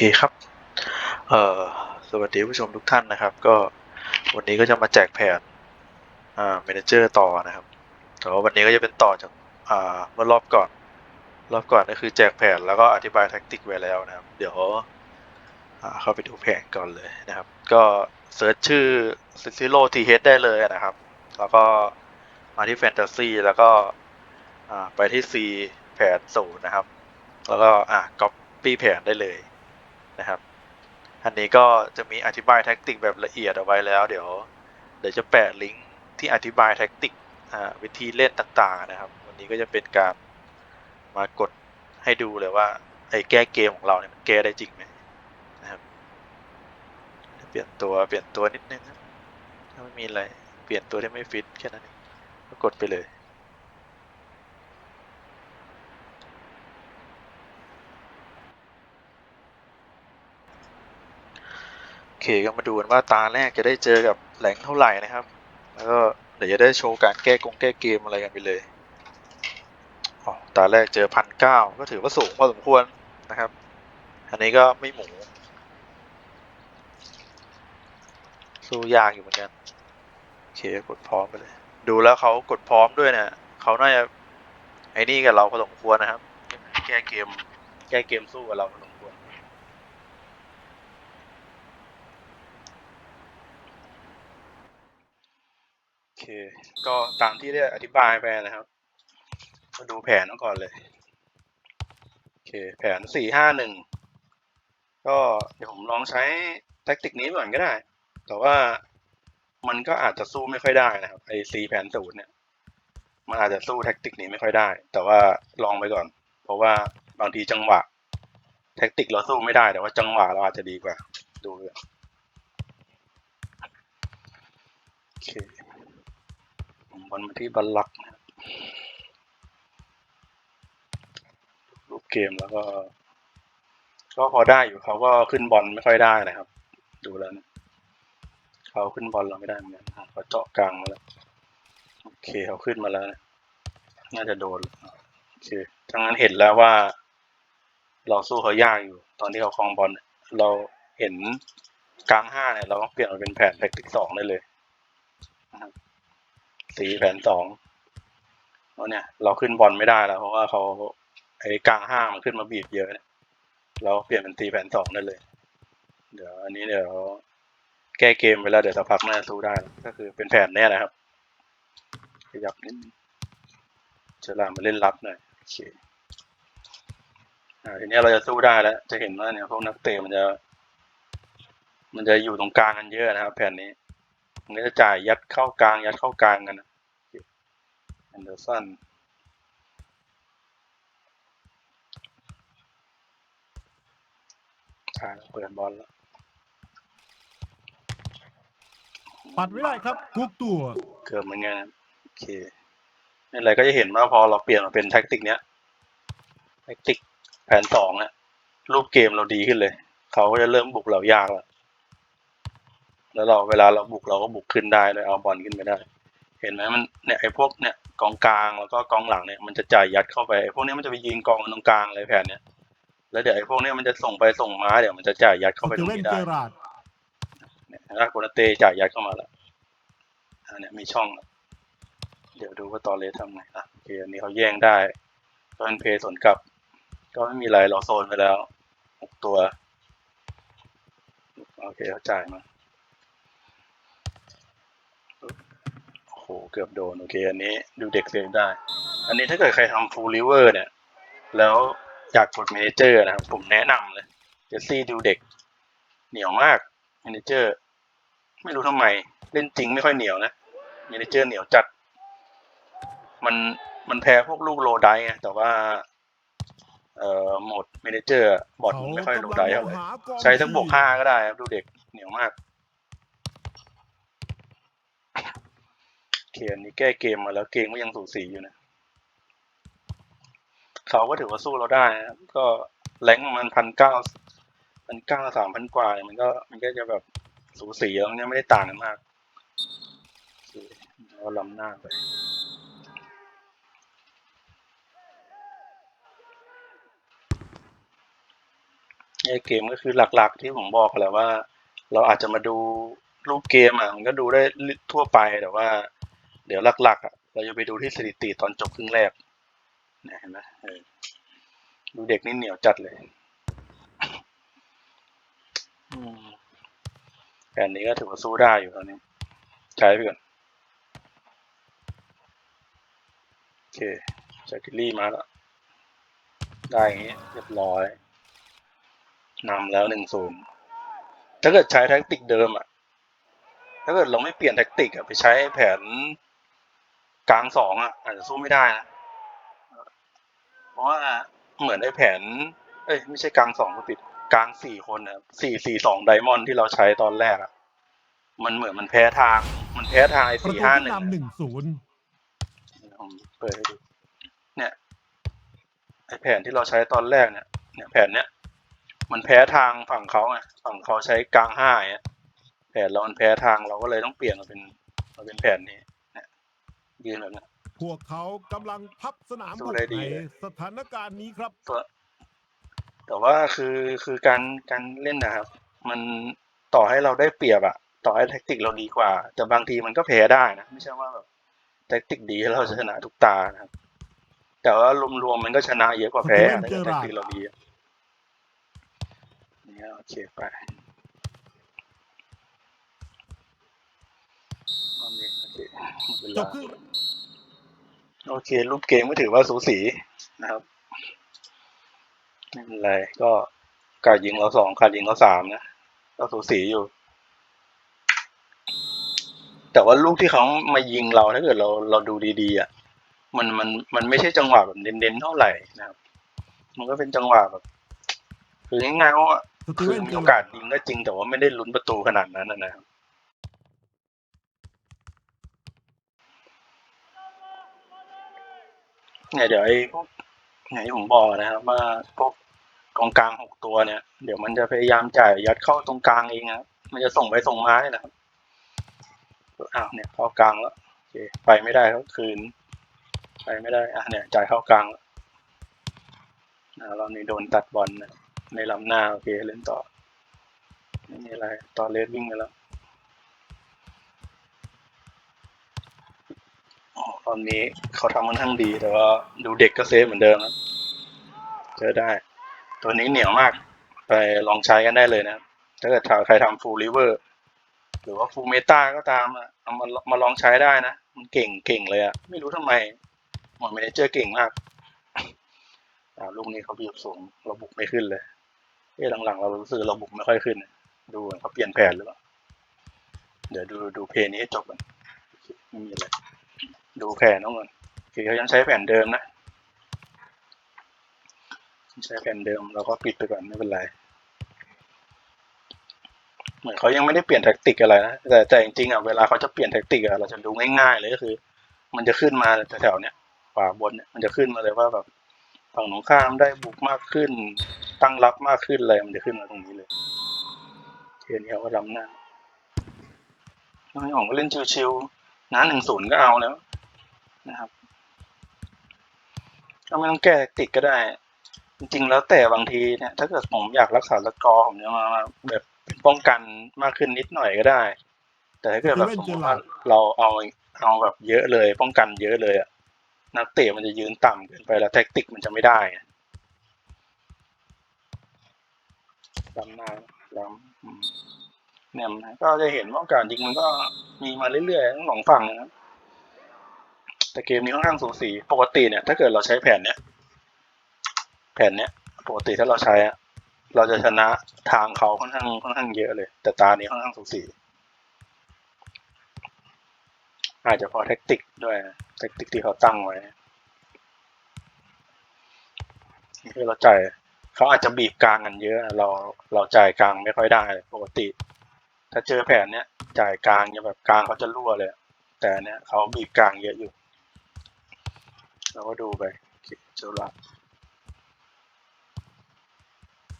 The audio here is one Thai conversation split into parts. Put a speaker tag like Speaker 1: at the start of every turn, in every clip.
Speaker 1: คครับเอ่อสวัสดีผู้ชมทุกท่านนะครับ ก็วันนี้ก็จะมาแจกแผนอ่า m ม n เจอร์ต่อนะครับแต่ว่าวันนี้ก็จะเป็นต่อจากอ่าเมื่อรอบก่อน รอบก่อนก็คือแจกแผนแล้วก็อธิบายแท็กติกไว้แล้วนะครับ เดี๋ยวอ่าเข้าไปดูแผนก่อนเลยนะครับ ก็เซิร์ชชื่อ Zero T H ได้เลยนะครับ แล้วก็มาที่แฟนตาซีแล้วก็อ่าไปที่ C แผนศูนย์นะครับ แล้วก็อะก๊อปปี้แผนได้เลย นะครับ อันนี้ก็จะมีอธิบายแท็กติกแบบละเอียดเอาไว้แล้ว เดี๋ยว เดี๋ยวจะแปะลิงก์ที่อธิบายแท็กติกวิธีเล่นต่างๆนะครับ วันนี้ก็จะเป็นการมากดให้ดูเลยว่าไอ้แก้เกมของเราเนี่ยมันแก้ได้จริงไหมนะครับเปลี่ยนตัวเปลี่ยนตัวนิดนึงถ้าไม่มีอะไรเปลี่ยนตัวที่ไม่ฟิตแค่นั้นก็กดไปเลย เคก็มาดูกันว่าตาแรกจะได้เจอกับแหลงเท่าไหร่นะครับ แล้วก็เดี๋ยวจะได้โชว์การแก้กงแก้เกมอะไรกันไปเลยอ๋อตาแรกเจอพันเก้าก็ถือว่าสูงพอสมควรนะครับ อันนี้ก็ไม่หมู สู้ยากอยู่เหมือนกันโอเคกดพร้อมไปเลย ดูแล้วเขากดพร้อมด้วยเนี่ยเขาน่าจะไอ้นี่กับเราพอสมควรนะครับ แก้เกม แก้เกมสู้กับเราพอสมควร โอ เค ก็ตามที่ได้อธิบายไปนะครับมาดูแผนก่อนเลย โอเค แผนสี่ห้าหนึ่ง ก็เดี๋ยวผมลองใช้แท็กติกนี้ก่อนก็ได้ แต่ว่ามันก็อาจจะสู้ไม่ค่อยได้นะครับไอซีแผนศูนย์เนี่ยมันอาจจะสู้แท็กติกนี้ไม่ค่อยได้ แต่ว่าลองไปก่อน เพราะว่าบางทีจังหวะ แท็กติกเราสู้ไม่ได้ แต่ว่าจังหวะเราอาจจะดีกว่า ดูเลยโอเค บอลมาที่บัลลักนะครับรูปเกมแล้วก็ ก็พอได้อยู่เขาก็ขึ้นบอลไม่ค่อยได้นะครับ ดูแล้วนะเขาขึ้นบอลเราไม่ได้เหมือนกันอะเขาเจาะกลางมาแล้วโอเคเขาขึ้นมาแล้วนะน่าจะโดนโอเคทั้งนั้นเห็นแล้วว่า เราสู้เขายากอยู่ ตอนที่เขาครองบอลเนี่ยเราเห็นกลางห้าเนี่ยเราต้องเปลี่ยนมาเป็นแผนแท็กติกสองได้เลยนะครับ สีแผนสองเพราะเนี่ย เราขึ้นบอลไม่ได้แล้ว เพราะว่าเขาไอ้กลางห้ามันขึ้นมาบีบเยอะเนี่ยเราเปลี่ยนเป็นตีแผนสองได้เลย เดี๋ยวอันนี้เดี๋ยวแก้เกมไปแล้วเดี๋ยวสักพักน่าจะสู้ได้ ก็คือเป็นแผนเนี้ยนะครับ ขยับนิดเชลามาเล่นรับหน่อยโอเคอ่าทีนี้เราจะสู้ได้แล้ว จะเห็นว่าเนี่ยพวกนักเตะมันจะ มันจะอยู่ตรงกลางกันเยอะนะครับ แผนนี้ มันก็จะจ่ายยัดเข้ากลาง ยัดเข้ากลางกันนะแอนเดอร์สันอ่าเปิดบอลแล้ว
Speaker 2: ปัดไม่ได้ครับทุกตัว
Speaker 1: เกือบเหมือนกันนะโอเคนี่อะไรก็จะเห็นว่าพอเราเปลี่ยนมาเป็นแท็กติกเนี้ยแท็กติกแผนสองเนี่ยรูปเกมเราดีขึ้นเลย เขาก็จะเริ่มบุกเรายากแล้ว แล้วเราเวลาเราบุกเราก็บุกขึ้นได้เลยเอาบอลขึ้นไปได้ เห็นไหมมันเนี่ยไอ้พวกเนี่ยกองกลางแล้วก็กองหลังเนี่ยมันจะจ่ายยัดเข้าไปไอ้พวกนี้มันจะไปยิงกองตรงกลางเลยแผนเนี้ยแล้วเดี๋ยวไอ้พวกนี้มันจะส่งไปส่งมาเดี๋ยวมันจะจ่ายยัดเข้าไปตรง
Speaker 2: นี้
Speaker 1: ได้
Speaker 2: อราร์ด
Speaker 1: เนี่ยถ้าโกนเตจ่ายยัดเข้ามาแล้วอันเนี้ยมีช่อง เดี๋ยวดูว่าตอเลสทำไงอะโอเคอันนี้เขาแย่งได้ก็เป็นเพย์สวนกลับ ก็ไม่มีอะไรเราโซนไปแล้วหกตัว โอเคเขาจ่ายมา โอ้โห เกือบโดนโอเคอันนี้ดูเด็กเซฟได้ อันนี้ถ้าเกิดใครทำฟูลริเวอร์เนี่ย แล้วอยากกดเมเนเจอร์นะครับ ผมแนะนำเลยเจสซี่ดูเด็ก เหนียวมากเมเนเจอร์ ไม่รู้ทำไม เล่นจริงไม่ค่อยเหนียวนะเมเนเจอร์เหนียวจัด มันมันแพ้พวกลูกโลไดแต่ว่าเอ่อโหมดเมเนเจอร์บอทไม่ค่อยโลไดเท่าไหร่ใช้ทั้งบวกห้าก็ได้ครับดูเด็กเหนียวมาก นนี้แก้เกมมาแล้วเกมก็ยังสูสีอยู่นะเขาก็ถือว่าสู้เราได้นะครับก็แรงมันพันเก้าพันเก้าสามพันกว่ามันก็มันก็จะแบบสูสีแล้วเนี่ยไม่ได้ต่างกันมากเคแล้วก็ล้ำหน้าไปนเนี่ยเกมก็คือหลักๆที่ผมบอกแหละว่า เราอาจจะมาดูรูปเกมอะมันก็ดูได้ทั่วไปแต่ว่า เดี๋ยวหลักๆอะเราจะไปดูที่สถิติตอนจบครึ่งแรกเนี่ยเห็นไหมดูเด็กนี่เหนียวจัดเลยแผนนี้ก็ถือว่าสู้ได้อยู่ตอนนี้ ใช้ไปก่อน โอเคจากกิลลี่มาแล้ว ได้อย่างนี้เรียบร้อยนำแล้วหนึ่งศูนย์ถ้าเกิดใช้แท็กติกเดิมอะ ถ้าเกิดเราไม่เปลี่ยนแท็กติกอะไปใช้แผน กลางสองอะอาจจะสู้ไม่ได้นะเพราะว่าเหมือนไอ้แผน เอ้ยไม่ใช่กลางสองก็ผิดกลางสี่คนนะสี่สี่สองไดมอนด์ที่เราใช้ตอนแรกอะ มันเหมือนมันแพ้ทาง มันแพ้ทางไอ้
Speaker 2: ประ
Speaker 1: สี่
Speaker 2: ตู
Speaker 1: ห้าห
Speaker 2: ขึ้น
Speaker 1: นึ่ง
Speaker 2: นำหนึ่งศูนย์
Speaker 1: ผมเปิดให้ดูเนี่ยไอแผนที่เราใช้ตอนแรกเนี่ย เนี่ยแผนเนี้ยมันแพ้ทางฝั่งเขาไงฝั่งเขาใช้กลางห้าอย่างเงี้ยแผนเรามันแพ้ทางเราก็เลยต้องเปลี่ยนมาเป็นมาเป็นแผนนี้เนี่ ยยืนแบบเนี้ย
Speaker 2: พวกเขากำลังพับสนาม
Speaker 1: สู้
Speaker 2: บุก
Speaker 1: ได้ดี
Speaker 2: ใน
Speaker 1: เลย
Speaker 2: สถานการณ์นี้ครับ
Speaker 1: ตัวแต่ว่าคือคือการการเล่นนะครับ มันต่อให้เราได้เปรียบอะต่อให้แท็กติกเราดีกว่า แต่บางทีมันก็แพ้ได้นะ ไม่ใช่ว่าแบบแท็กติกดีแล้วเราจะชนะทุกตานะครับ แต่ว่ารวมๆมันก็ชนะเยอะกว่าแพ้อะถ้าเกิดแท็กติกเราดีอะเนี่ยโอเคไปอันนี้โอเคหมดเว
Speaker 2: จ
Speaker 1: ลา
Speaker 2: บครึ่ง
Speaker 1: โอเค รูปเกมก็ถือว่าสูสีนะครับไม่เป็นไรก็การยิงเราสองการยิงเราสามนะก็สูสีอยู่ แต่ว่าลูกที่เขามายิงเราถ้าเกิดเราเราดูดีๆอะมันมันมันไม่ใช่จังหวะแบบเน้นๆเท่าไหร่นะครับ มันก็เป็นจังหวะแบบคือง่ายๆว่า
Speaker 2: สตี
Speaker 1: คื
Speaker 2: เว
Speaker 1: อนมี
Speaker 2: เจอ
Speaker 1: โอ
Speaker 2: ร์
Speaker 1: กาสยิงก็จริงแต่ว่าไม่ได้ลุ้นประตูขนาดนั้นนะนะครับ เนี่ยเดี๋ยวไอ้พวกอย่างที่ผมบอกนะครับว่าพวกกองกลางหกตัวเนี่ย เดี๋ยวมันจะพยายามจ่ายยัดเข้าตรงกลางเองนะครับมันจะส่งไปส่งมาเนี่ยนะครับอ้าวเนี่ยเข้ากลางแล้วโอเคไปไม่ได้ครับคืน ไปไม่ได้อะเนี่ยจ่ายเข้ากลางแล้วอ่าเนี่โดนตัดบอลนะในลำหน้าโอเคเล่นต่อไม่มีอะไรต่อเลสวิ่งไปแล้ว อ๋อตอนนี้เขาทำค่อนข้างดีแต่ว่าดูเด็กก็เซฟเหมือนเดิมครับเจอได้ ตัวนี้เหนียวมาก ไปลองใช้กันได้เลยนะถ้าเกิดใครทำฟูลริเวอร์หรือว่าฟูลเมตาก็ตามอะเอามามาลองใช้ได้นะ มันเก่งเก่งเลยอะไม่รู้ทำไมหมดเมเนเจอร์เก่งมากอาลูกนี้เขาบีบสูงเราบุกไม่ขึ้นเลยเอ้หลังๆ เรารู้สึกเราบุกไม่ค่อยขึ้น ดูเขาเปลี่ยนแผนหรือเปล่า เดี๋ยวดูดูเพลย์นี้ให้จบก่อนไม่มีอะไร ดูแผนน้องก่อนคือเขายังใช้แผนเดิมนะ ใช้แผ่นเดิมเราก็ปิดไปก่อนไม่เป็นไร เหมือนเขายังไม่ได้เปลี่ยนแท็กติกอะไรนะแต่แต่จริงๆอะเวลาเขาจะเปลี่ยนแท็กติกอะเราจะดูง่ายๆเลยก็คือ มันจะขึ้นมาแถวๆเนี้ยขวาบนเนี่ยมันจะขึ้นมาเลยว่าแบบฝั่งตรงข้ามได้บุกมากขึ้น ตั้งรับมากขึ้นอะไรมันจะขึ้นมาตรงนี้เลยเทียนเขาก็ล้ำหน้าน้อยองก็เล่นชิวๆนะหนึ่งศูนย์ก็เอาแล้ว นะครับก็ไม่ต้องแก้แท็กติกก็ได้ จริง ๆ แล้วแต่บางทีเนี่ยถ้าเกิดผมอยากรักษาสกอร์ผมจะมาแบบเป็นป้องกันมากขึ้นนิดหน่อยก็ได้ แต่ถ้าเกิดแบบสมมติว่าเราเอาเอาแบบเยอะเลยป้องกันเยอะเลยอะนักเตะมันจะยืนต่ำเกินไปแล้วแท็กติกมันจะไม่ได้อะล้ำหน้าล้ำอืมเนี่ยมันก็จะเห็นว่าการยิงมันก็มีมาเรื่อยๆทั้งสองฝั่งนะครับ แต่เกมนี้ค่อนข้างสูสีปกติเนี่ยถ้าเกิดเราใช้แผนเนี้ยแผนเนี้ยปกติถ้าเราใช้เราจะชนะทางเขาค่อนข้างค่อนข้างเยอะเลย แต่ตานี้ค่อนข้างสูสีอาจจะเพอแท็กติกด้วยแท็กติกที่เขาตั้งไว้นี่คือเราจ่ายเขาอาจจะบีบกลางกันเยอะ เราเราจ่ายกลางไม่ค่อยได้ปกติ ถ้าเจอแผนเนี้ยจ่ายกลางจะแบบกลางเขาจะรั่วเลย แต่เนี้ยเขาบีบกลางเยอะอยู่ เราก็ดูไปโอเคเจ้าละ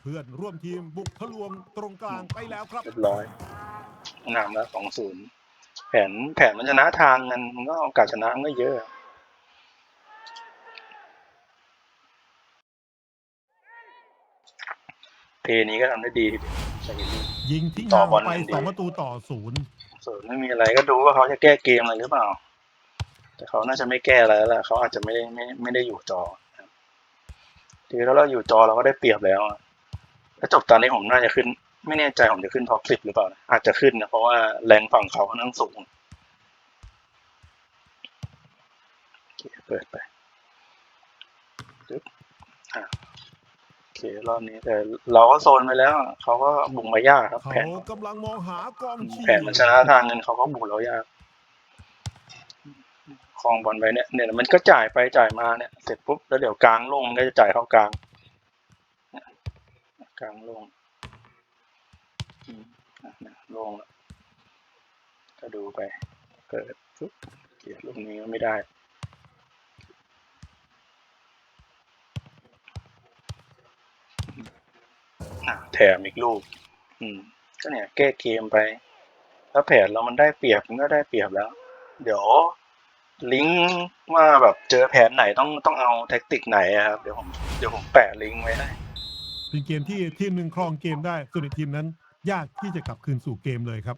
Speaker 2: เพื่อนร่วมทีมบุกทะลวงตรงกลางไปแล้วครับ
Speaker 1: เรียบร้อยนำแล้วสองศูนย์แผนแผนมันชนะทางกันมันก็โอกาสชนะมันก็เยอะเพลย์นี้ก็ทำได้ดีทีเดียวใช่ไหม
Speaker 2: ยิงทิ้ง
Speaker 1: ต่อ
Speaker 2: ห่าง
Speaker 1: บอล
Speaker 2: ไป
Speaker 1: ดี
Speaker 2: สองประตูต่อศูนย์
Speaker 1: ส่วนไม่มีอะไรก็ดูว่าเขาจะแก้เกมอะไรหรือเปล่า แต่เขาน่าจะไม่แก้อะไรแล้วล่ะเขาอาจจะไม่ได้ไม่ไม่ได้อยู่จอนะครับทีนี้ถ้าเราอยู่จอเราก็ได้เปรียบแล้วอะแล้วจบตอนนี้ผมน่าจะขึ้น ไม่แน่ใจผมจะขึ้นท็อปสิบหรือเปล่านะอาจจะขึ้นนะเพราะว่าแรงฝั่งเขาค่อนข้างสูงโอเคเปิดไปปึ๊บอะโอเครอบนี้แต่เราก็โซนไปแล้วอะเขาก็บุกมายากครับ
Speaker 2: เขา
Speaker 1: แผน
Speaker 2: กำลังมองหากองเชียร์
Speaker 1: แผนมันชนะทางเงินเขาก็บุกเรายาก คลองบอลไปเนี่ยเนี่ยมันก็จ่ายไปจ่ายมาเนี่ยเสร็จปุ๊บแล้วเดี๋ยวกลางลงมันก็จะจ่ายเข้ากลางกลางลงลงแล้วก็ดูไปเกิดปุ๊บเกียร์ลูกนี้ก็ไม่ได้แถมอีกลูก อืม ก็เนี่ยแก้เกมไป ถ้าแผนเรามันได้เปรียบมันก็ได้เปรียบแล้ว เดี๋ยว ลิงก์ว่าแบบเจอแผนไหนต้องต้องเอาแท็กติกไหนอะครับ เดี๋ยวผมเดี๋ยวผมแปะลิงก์ไว้ให้
Speaker 2: เป็นเกมที่ทีมหนึ่งครองเกมได้ส่วนอีกทีมนั้น ยากที่จะกลับคืนสู่เกมเลยครับ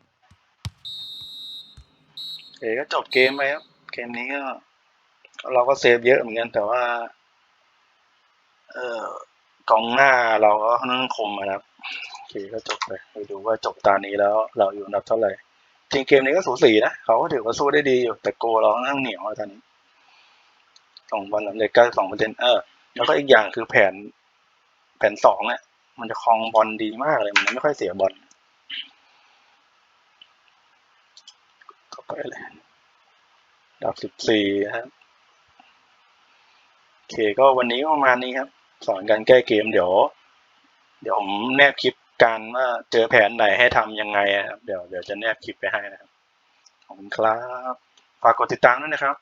Speaker 1: เอก็จบเกมไปครับ เกมนี้ก็ เราก็เซฟเยอะเหมือนกันแต่ว่า เออกองหน้าเราก็ค่อนข้างคมอะนะครับโอเคก็จบไปไปดูว่าจบตานี้แล้ว เราอยู่อันดับเท่าไหร่ จริงเกมนี้ก็สูสีนะเขาก็ถือว่าสู้ได้ดีอยู่แต่โกเราค่อนข้างเหนียวตอนนี้สองบอลสำเร็จก็สองเปอร์เซ็นต์เออแล้วก็อีกอย่างคือแผน แผนสองเนี่ยมันจะคลองบอลดีมากเลยมันไม่ค่อยเสียบอลต่อไปเลยดับสิบสี่ครับโอเคก็วันนี้ประมาณนี้ครับ สอนการแก้เกมเดี๋ยว เดี๋ยวผมแนบคลิป การว่าเจอแผนไหนให้ทำยังไงอะครับเดี๋ยวเดี๋ยวจะแนบคลิปไปให้นะครับ ขอบคุณครับ ฝากกดติดตามด้วยนะครับ